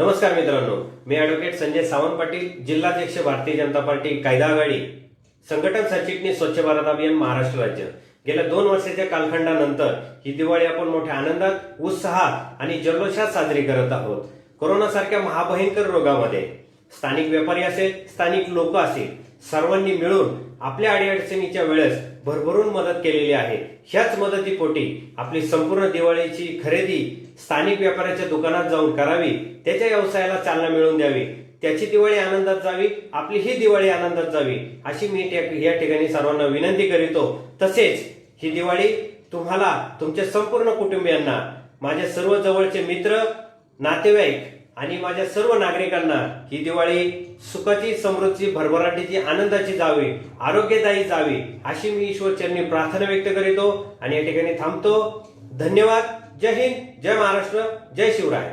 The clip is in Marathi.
नमस्कार मित्रांनो मी ॲडव्होकेट संजय सावंत पाटील जिल्हाध्यक्ष भारतीय जनता पार्टी कायदा आघाडी. संघटन सरचिटणीस स्वच्छ भारत अभियान महाराष्ट्र राज्य. गेल्या दोन वर्षाच्या कालखंडानंतर ही दिवाळी आपण मोठ्या आनंदात उत्साहात आणि जल्लोषात साजरी करत आहोत. कोरोनासारख्या महाभयंकर रोगामध्ये स्थानिक व्यापारी असेल स्थानिक लोक असेल सर्वांनी मिळून आपल्या अडीअडचणीच्या वेळेस भरभरून मदत केलेली आहे. ह्याच मदतीपोटी आपली संपूर्ण दिवाळीची खरेदी स्थानिक व्यापाऱ्याच्या दुकानात जाऊन करावी त्याच्या व्यवसायाला चालना मिळवून द्यावी त्याची दिवाळी आनंदात जावी आपली ही दिवाळी आनंदात जावी अशी मी त्या- या ठिकाणी सर्वांना विनंती करीतो. तसेच ही दिवाळी तुम्हाला तुमच्या संपूर्ण कुटुंबियांना माझ्या सर्व जवळचे मित्र नातेवाईक आणि माझ्या सर्व नागरिकांना ही दिवाळी सुखाची समृद्धीची भरभराटीची आनंदाची जावी आरोग्यदायी जावी अशी मी ईश्वरचरणी प्रार्थना व्यक्त करीतो. आणि या ठिकाणी थांबतो. धन्यवाद. जय हिंद. जय महाराष्ट्र. जय शिवराय.